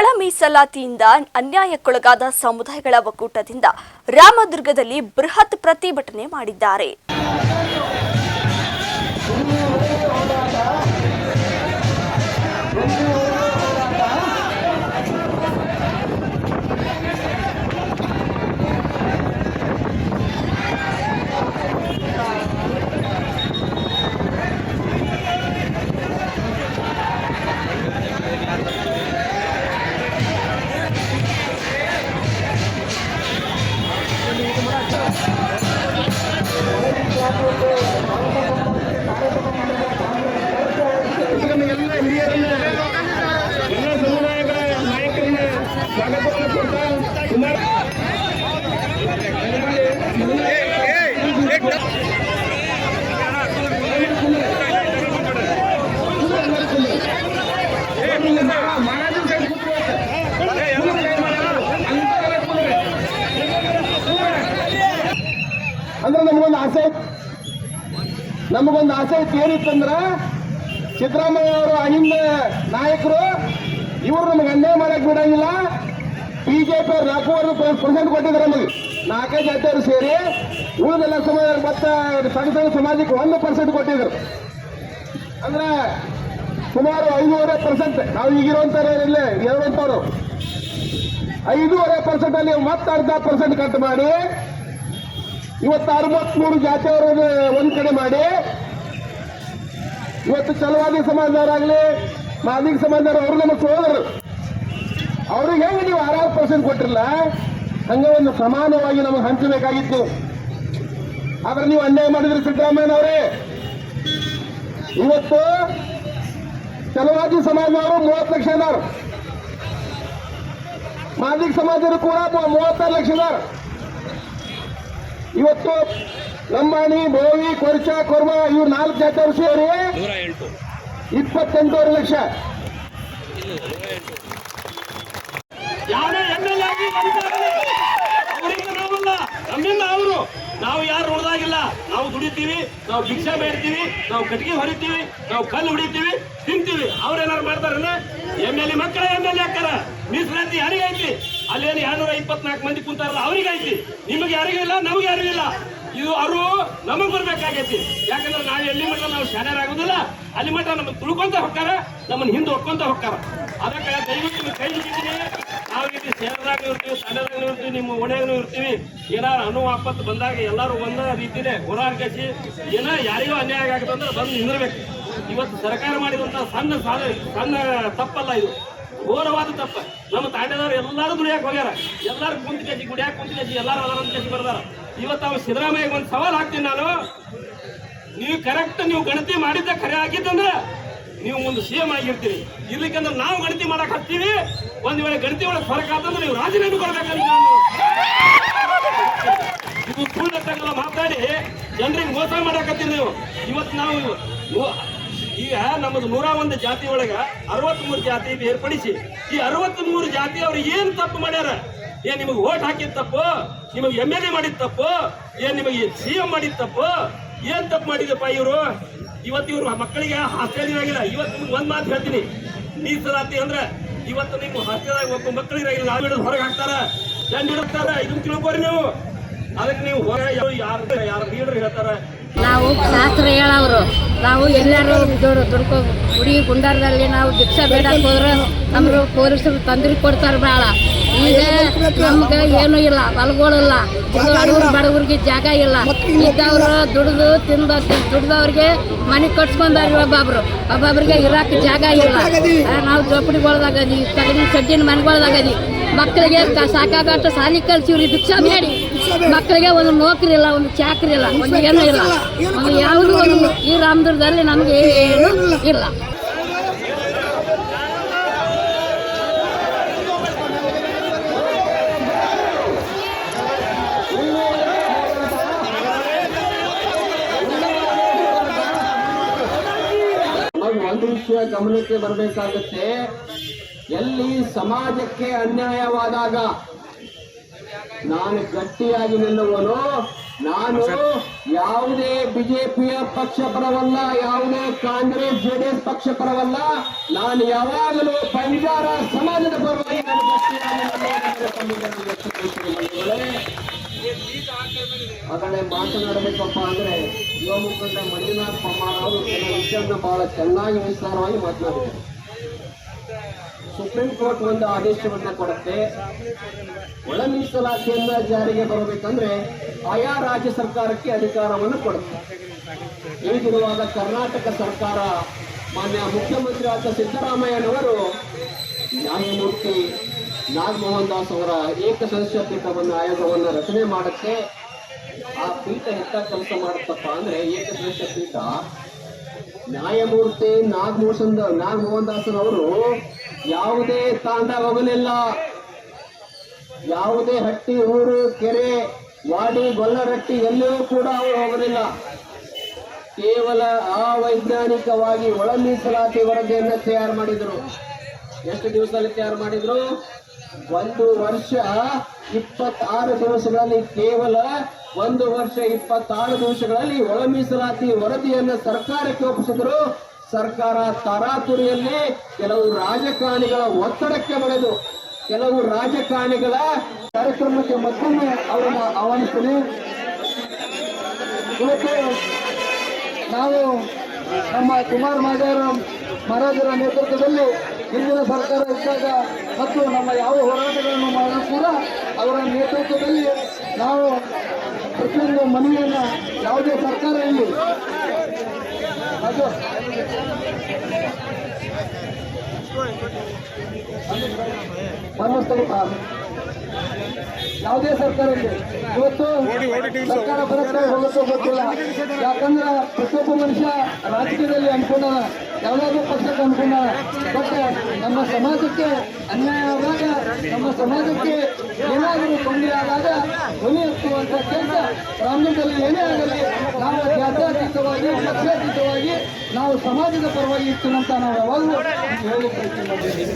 ಒಳ ಮೀಸಲಾತಿಯಿಂದ ಅನ್ಯಾಯಕ್ಕೊಳಗಾದ ಸಮುದಾಯಗಳ ಒಕ್ಕೂಟದಿಂದ ರಾಮದುರ್ಗದಲ್ಲಿ ಬೃಹತ್ ಪ್ರತಿಭಟನೆ ಮಾಡಿದ್ದಾರೆ. ಅಂದ್ರೆ ನಮಗೊಂದು ಆಸೆ? ನಮಗೊಂದು ಆಸೆ ಏನಿತ್ತಂದ್ರ ಸಿದ್ದರಾಮಯ್ಯ ಅವರು ಅಹಿಂದ ನಾಯಕರು, ಇವರು ನಮಗೆ ಅನ್ಯಾಯ ಮಾಡಕ್ ಬಿಡಂಗಿಲ್ಲ. ಬಿಜೆಪಿ ಅವ್ರು ನಾಲ್ಕೂವರೆ ಪರ್ಸೆಂಟ್ ಕೊಟ್ಟಿದ್ದಾರೆ ನಮಗೆ. ನಾಲ್ಕೈದು ಜಾತಿಯವರು ಸೇರಿ ಉಳಿದೆಲ್ಲ ಸಮಾಜ ಮತ್ತೆ ಸಣ್ಣ ಸಣ್ಣ ಸಮಾಜಕ್ಕೆ ಒಂದು ಪರ್ಸೆಂಟ್ ಕೊಟ್ಟಿದ್ರು. ಅಂದ್ರೆ ಸುಮಾರು ಐದೂವರೆ ಪರ್ಸೆಂಟ್ ನಾವು ಈಗಿರುವಂತಾರೆ ಇಲ್ಲೇ ಇರುವಂತವ್ರು ಐದೂವರೆ ಪರ್ಸೆಂಟ್ ಅಲ್ಲಿ ಮತ್ತೆ ಅರ್ಧ ಪರ್ಸೆಂಟ್ ಕಟ್ ಮಾಡಿ ಇವತ್ತು ಅರವತ್ಮೂರು ಜಾತಿಯವರನ್ನು ಒಂದ್ ಕಡೆ ಮಾಡಿ. ಇವತ್ತು ಚಲವಾದಿ ಸಮಾಜದವರಾಗ್ಲಿ, ಮಾದಿಗ ಸಮಾಜದವರು ಅವರು ನಮ್ಮ ಸೋದರರು. ಅವ್ರಿಗೆ ಹೆಂಗೆ ನೀವು ಆರಾರು ಪರ್ಸೆಂಟ್ ಕೊಟ್ಟಿರಲ್ಲ ಹಂಗೆ ಒಂದು ಸಮಾನವಾಗಿ ನಮಗೆ ಹಂಚಬೇಕಾಗಿತ್ತು. ಆದ್ರೆ ನೀವು ಅನ್ಯಾಯ ಮಾಡಿದ್ರಿ ಸಿದ್ದರಾಮಯ್ಯನವರೇ ಇವತ್ತು ಚಲವಾದಿ ಸಮಾಜದವರು ಮೂವತ್ತು ಲಕ್ಷ ಇದಾರು ಮಾದಿಗ ಸಮಾಜದವರು ಕೂಡ ಮೂವತ್ತಾರು ಲಕ್ಷ ಇವತ್ತು ಲಂಬಾಣಿ ಬೋವಿ ಕೊರ್ಚ ಕೊರ್ಮ ಇವ್ರು ನಾಲ್ಕು ಜಾತಿಯವರು ಸೇರಿ ಇಪ್ಪತ್ತೆಂಟೂವರೆ ಲಕ್ಷ. ಯಾರೇ ಎಂ ಎಲ್ ಆಗಿ ಬಂದಿದ್ದಾರೆ. ಅವರಿಂದ ನಾವಲ್ಲ. ನಮ್ಮಿಂದ ಅವರು. ನಾವು ಯಾರು ನೋಡ್ದಾಗಿಲ್ಲ. ನಾವು ದುಡಿತೀವಿ ನಾವು ಭಿಕ್ಷೆ ಬೇಡ್ತೀವಿ ನಾವು ಕಟ್ಟಿಗೆ ಹೊಡಿತೀವಿ ನಾವು ಕಲ್ಲು ಹೊಡಿತೀವಿ ತಿಂತೀವಿ. ಅವ್ರೇನಾರು ಮಾಡ್ತಾರಲ್ಲ ಎಂ ಎಲ್ ಎ ಮಕ್ಕಳ ಎಂ ಎಲ್ ಎ ಹಾಕಾರ ಮೀಸಲಾತಿ ಯಾರಿಗೈತಿ ಐತಿ? ಅಲ್ಲೇನು ಎರಡ್ನೂರ ಇಪ್ಪತ್ನಾಲ್ಕು ಮಂದಿ ಕುಂತಾರಲ್ಲ ಅವ್ರಿಗೆ ಐತಿ ನಿಮಗೆ ಯಾರಿಗೂ ಇಲ್ಲ, ನಮಗೆ ಯಾರಿಗೂ ಇಲ್ಲ. ಇದು ಅವರು ನಮಗ್ ಬರ್ಬೇಕಾಗೈತಿ. ಯಾಕಂದ್ರೆ ನಾವು ಎಲ್ಲಿ ಮಟ್ಟ ನಾವು ಶಾಣ್ಯರಾಗೋದಿಲ್ಲ. ಅಲ್ಲಿ ಮಟ್ಟ ನಮ್ಮ ತುಳ್ಕೊಂತ ಹೊಕ್ಕಾರ ನಮ್ಮನ್ನ ಹಿಂದೆ ಹೊಕ್ಕೊಂತ ಹೊಕ್ಕಾರ ಅದಕ್ಕೆ ದಯವಿಟ್ಟು ನೀವು ಕೈ ಹಿಡಿತೀನಿ. ನಾವು ಇಲ್ಲಿ ಸೇರದಾಗ ಇರ್ತೀವಿ ತಂಡದಾಗ ಇರ್ತೀವಿ, ನಿಮ್ಮ ಓಣ್ಯಾಗೂ ಇರ್ತೀವಿ. ಏನಾರು ಅನು ಆಪತ್ತು ಬಂದಾಗ ಎಲ್ಲರೂ ಒಂದ ರೀತಿನೇ ಹೋರಾಡ್ಕಸಿ ಏನ ಯಾರಿಗೂ ಅನ್ಯಾಯ ಆಗತ್ತಂದ್ರೆ ಬಂದು ನಿಂದಿರ್ಬೇಕು. ಇವತ್ತು ಸರ್ಕಾರ ಮಾಡಿದಂತ ಸಣ್ಣ ಸಾಧ ಸಣ್ಣ ತಪ್ಪಲ್ಲ ಇದು. ಘೋರವಾದ ತಪ್ಪ. ನಮ್ಮ ತಾಂಡದವ್ರು ಎಲ್ಲರೂ ದುಡಿಯಕ್ಕೆ ಹೋಗ್ಯಾರ. ಎಲ್ಲರೂ ಕುಂತ ಕೆಜಿ ಗುಡಿಯಾಕೆ ಕುಂತ ಕೆಜಿ ಎಲ್ಲರೂ ಅದರ ಕೇಸಿ ಬರ್ದಾರ. ಇವತ್ತು ಅವ್ರು ಸಿದ್ದರಾಮಯ್ಯಗೆ ಒಂದು ಸವಾಲ್ ಹಾಕ್ತೀನಿ ನಾನು. ನೀವು ಕರೆಕ್ಟ್ ನೀವು ಗಣತಿ ಮಾಡಿದ್ದ ಖರೆ ಆಗಿದ್ದಂದ್ರೆ ನೀವು ಒಂದು ಸಿ ಎಂ ಆಗಿರ್ತೀರಿ. ಇರ್ಲಿಕ್ಕಂದ್ರೆ ನಾವು ಗಣತಿ ಮಾಡಕ್ ಹತ್ತೀವಿ. ಒಂದ್ ವೇಳೆ ಗಣತಿ ಒಳಗೆ ಫರಕ್ ಆತಂದ್ರೆ ನೀವು ರಾಜೀನಾಮೆ ಕೊಡ್ಬೇಕಂತ ಇದು ಸುಳ್ಳು ಮಾತಾಡಿ. ಜನರಿಗೆ ಮೋಸ ಮಾಡಕತ್ತೀರಿ ನೀವು. ಇವತ್ತು ನಾವು ಈಗ ನಮ್ಮದು ನೂರ ಒಂದು ಜಾತಿ ಒಳಗ ಅರವತ್ಮೂರು ಜಾತಿ ಬೇರ್ಪಡಿಸಿ ಈ ಅರವತ್ಮೂರು ಜಾತಿ ಅವ್ರು ಏನ್ ತಪ್ಪು ಮಾಡ್ಯಾರ? ಏನ್ ನಿಮಗೆ ಓಟ್ ಹಾಕಿದ ತಪ್ಪು? ನಿಮಗೆ ಎಂ ಎಲ್ ಎ ಮಾಡಿದ ತಪ್ಪು? ಏನ್ ನಿಮಗೆ ಸಿ ಎಂ ಮಾಡಿದ ತಪ್ಪು? ಏನ್ ತಪ್ಪು ಮಾಡಿದಪ್ಪ ಇವರು? ಇವತ್ತು ಇವ್ರು ಮಕ್ಕಳಿಗೆ ಹಾಸ್ಟೆಲ್ ಇರಾಗಿಲ್ಲ ಇವತ್ತು ನಿಮ್ಗೆ ಒಂದ್ ಮಾತು ಹೇಳ್ತೀನಿ. ಮೀಸಲಾತಿ ಅಂದ್ರೆ ಇವತ್ತು ನಿಮ್ಮ ಹಾಸ್ಟೆಲ್ದಾಗ ಒಬ್ಬ ನಾವು ಹಿಡಿದು ಹೊರಗೆ ಹಾಕ್ತಾರ. ದಂಡ ಇಡುತ್ತಾರ ಇದನ್ನ ತಿಳ್ಕೊರಿ ನೀವು. ಅದಕ್ಕೆ ನೀವು ಹೊರಗೆ ಯಾರು ಯಾರು ಲೀಡರ್ ಹೇಳ್ತಾರ. ನಾವು ಶಾಸ್ತ್ರ ಹೇಳವ್ರು ನಾವು ಎಲ್ಲರೂ ದುಡ್ಕೊ ಗುಡಿ ಗುಂಡಾರದಲ್ಲಿ ನಾವು ಭಿಕ್ಷಾ ಬೇಡಕ್ಕೆ ಹೋದ್ರೆ ನಮ್ಗೆ ಪೊಲೀಸರು ತೊಂದ್ರೆ ಕೊಡ್ತಾರೆ ಭಾಳ ಈಗ ನಮ್ಗೆ ಏನೂ ಇಲ್ಲ ಹೊಲಗಳಿಲ್ಲ ಬಡವ್ರು ಬಡವ್ರಿಗೆ ಜಾಗ ಇಲ್ಲ. ಇದ್ದವರು ದುಡ್ದು ತಿಂದ ದುಡ್ದವ್ರಿಗೆ ಮನೆ ಕಟ್ಸ್ಕೊಂಡಾರ ಒಬ್ಬೊಬ್ರು. ಒಬ್ಬೊಬ್ರಿಗೆ ಇರಾಕ ಜಾಗ ಇಲ್ಲ. ನಾವು ಜೋಪಡಿಗೊಳ್ದಾಗದಿ ತಗಡಿ ಸಡ್ಡಿನ ಮನೆಗೊಳ್ದಾಗದಿ ಮಕ್ಕಳಿಗೆ ಸಾಕಾಗಟ್ಟು ಸಾಲಿ ಕಲ್ಸಿವ್ರಿ ದಿಕ್ಷಾ ಬೇಡಿ ಮಕ್ಕಳಿಗೆ ಒಂದು ನೌಕರಿ ಇಲ್ಲ ಒಂದು ಚಾಕ್ರಿ ಇಲ್ಲ ಒಂದು ಏನೂ ಇಲ್ಲ. ಒಂದು ಯಾವುದು ಒಂದು ಈ ರಾಮದುರ್ಗದಲ್ಲಿ ನಮಗೆ ಏನು ಇಲ್ಲ. ಅದು ಒಂದು ವಿಷಯ ಗಮನಕ್ಕೆ ಬರಬೇಕಾಗುತ್ತೆ. ಎಲ್ಲಿ ಸಮಾಜಕ್ಕೆ ಅನ್ಯಾಯವಾದಾಗ ನಾನು ಗಟ್ಟಿಯಾಗಿ ನಿಲ್ಲುವನು. ನಾನು ಯಾವುದೇ ಬಿಜೆಪಿಯ ಪಕ್ಷ ಪರವಲ್ಲ ಯಾವುದೇ ಕಾಂಗ್ರೆಸ್ ಜೆಡಿಎಸ್ ಪಕ್ಷ ಪರವಲ್ಲ. ನಾನು ಯಾವಾಗಲೂ ಬಂಜಾರ ಸಮಾಜದ ಪರವಾಗಿ ನಾನು. ಅದನ್ನೇ ಮಾತನಾಡಬೇಕಪ್ಪ ಅಂದ್ರೆ ಯುವ ಮುಖಂಡ ಮಂಜುನಾಥ್ ಪಮ್ಮಾರ್ ಅವರು ಕೆಲವು ವಿಷಯವನ್ನು ಬಹಳ ಚೆನ್ನಾಗಿ ವಿಸ್ತಾರವಾಗಿ ಮಾತನಾಡಿದ್ದಾರೆ. ಸುಪ್ರೀಂ ಕೋರ್ಟ್ ಒಂದು ಆದೇಶವನ್ನ ಕೊಡುತ್ತೆ. ಒಳ ಮೀಸಲಾತಿಯನ್ನ ಜಾರಿಗೆ ಬರಬೇಕಂದ್ರೆ ಆಯಾ ರಾಜ್ಯ ಸರ್ಕಾರಕ್ಕೆ ಅಧಿಕಾರವನ್ನು ಕೊಡುತ್ತೆ. ಹೀಗಿರುವಾಗ ಕರ್ನಾಟಕ ಸರ್ಕಾರ ಮಾನ್ಯ ಮುಖ್ಯಮಂತ್ರಿ ಆದ ಸಿದ್ದರಾಮಯ್ಯನವರು ನ್ಯಾಯಮೂರ್ತಿ ನಾಗಮೋಹನ್ ದಾಸ್ ಅವರ ಏಕ ಸದಸ್ಯ ಪೀಠವನ್ನು ಆಯೋಗವನ್ನು ರಚನೆ ಮಾಡುತ್ತೆ ಆ ಪೀಠ ಎಂತ ಕೆಲಸ ಮಾಡುತ್ತಪ್ಪ ಅಂದ್ರೆ ಏಕಸದಸ್ಯ ಪೀಠ ನ್ಯಾಯಮೂರ್ತಿ ನಾಗಮೋಹನ್ ನಾಗಮೋಹನ್ ದಾಸರವರು ಯಾವುದೇ ತಾಂಡ ಹೋಗಲಿಲ್ಲ ಯಾವುದೇ ಹಟ್ಟಿ, ಊರು, ಕೆರೆ, ವಾಡಿ, ಗೊಲ್ಲರಟ್ಟಿ ಎಲ್ಲಿಯೂ ಕೂಡ ಅವರು ಹೋಗಲಿಲ್ಲ. ಕೇವಲ ಅವೈಜ್ಞಾನಿಕವಾಗಿ ಒಳ ಮೀಸಲಾತಿ ವರದಿಯನ್ನು ತಯಾರು ಮಾಡಿದ್ರು. ಎಷ್ಟು ದಿವಸದಲ್ಲಿ ತಯಾರು ಮಾಡಿದ್ರು? ಒಂದು ವರ್ಷ ಇಪ್ಪತ್ತಾರು ದಿವಸಗಳಲ್ಲಿ, ಕೇವಲ ಒಂದು ವರ್ಷ ಇಪ್ಪತ್ತಾರು ದಿವಸಗಳಲ್ಲಿ ಒಳ ಮೀಸಲಾತಿ ವರದಿಯನ್ನು ಸರ್ಕಾರಕ್ಕೆ ಒಪ್ಪಿಸಿದ್ರು. ಸರ್ಕಾರ ತರಾತುರಿಯಲ್ಲಿ ಕೆಲವು ರಾಜಕಾರಣಿಗಳ ಒತ್ತಡಕ್ಕೆ ಬೆಳೆದು ಕೆಲವು ರಾಜಕಾರಣಿಗಳ ಕಾರ್ಯಕ್ರಮಕ್ಕೆ ಮತ್ತೊಮ್ಮೆ ಅವರನ್ನು ಆಹ್ವಾನಿಸ್ತೀನಿ. ನಾವು ನಮ್ಮ ಕುಮಾರ್ ಮಾದೇವರ ಮಹಾರಾಜರ ನೇತೃತ್ವದಲ್ಲಿ ಹಿಂದಿನ ಸರ್ಕಾರ ಇದ್ದಾಗ ಮತ್ತು ನಮ್ಮ ಯಾವ ಹೋರಾಟಗಳನ್ನು ಮಾಡಿದ್ರು ಕೂಡ ಅವರ ನೇತೃತ್ವದಲ್ಲಿ ನಾವು ಪ್ರತಿಯೊಂದು ಮನವಿಯನ್ನು ಯಾವುದೇ ಸರ್ಕಾರ ಇಲ್ಲಿ ಅದು ಯಾವುದೇ ಸರ್ಕಾರ ಇದೆ ಇವತ್ತು ಸರ್ಕಾರ ಬರುತ್ತೆ ಹೋಗುತ್ತೋ ಗೊತ್ತಿಲ್ಲ. ಯಾಕಂದ್ರೆ ಪ್ರತಿಯೊಬ್ಬ ಮನುಷ್ಯ ರಾಜಕೀಯದಲ್ಲಿ ಅನ್ಕೊಂಡ ಯಾವುದಾದ್ರೂ ಪಕ್ಷಕ್ಕೆ ಅನ್ಕೊಂಡ ಬಟ್ ನಮ್ಮ ಸಮಾಜಕ್ಕೆ ಅನ್ಯಾಯ ನಮ್ಮ ಸಮಾಜಕ್ಕೆ ಏನಾದರೂ ತೊಂದರೆ ಆದಾಗ ಧ್ವನಿ ಎತ್ತುವಂತ ಕೆಲಸ ರಾಮದಲ್ಲಿ ಏನೇ ಆಗಲಿ, ನಾವು ಜಾತ್ಯಾತೀತವಾಗಿ ಪಕ್ಷಾತೀತವಾಗಿ, ನಾವು ಸಮಾಜದ ಪರವಾಗಿ ಇತ್ತು ಅಂತ ನಾವು ಯಾವಾಗಲೂ ಹೇಳಿ ಪ್ರಯತ್ನ ಮಾಡಿದ್ದೀವಿ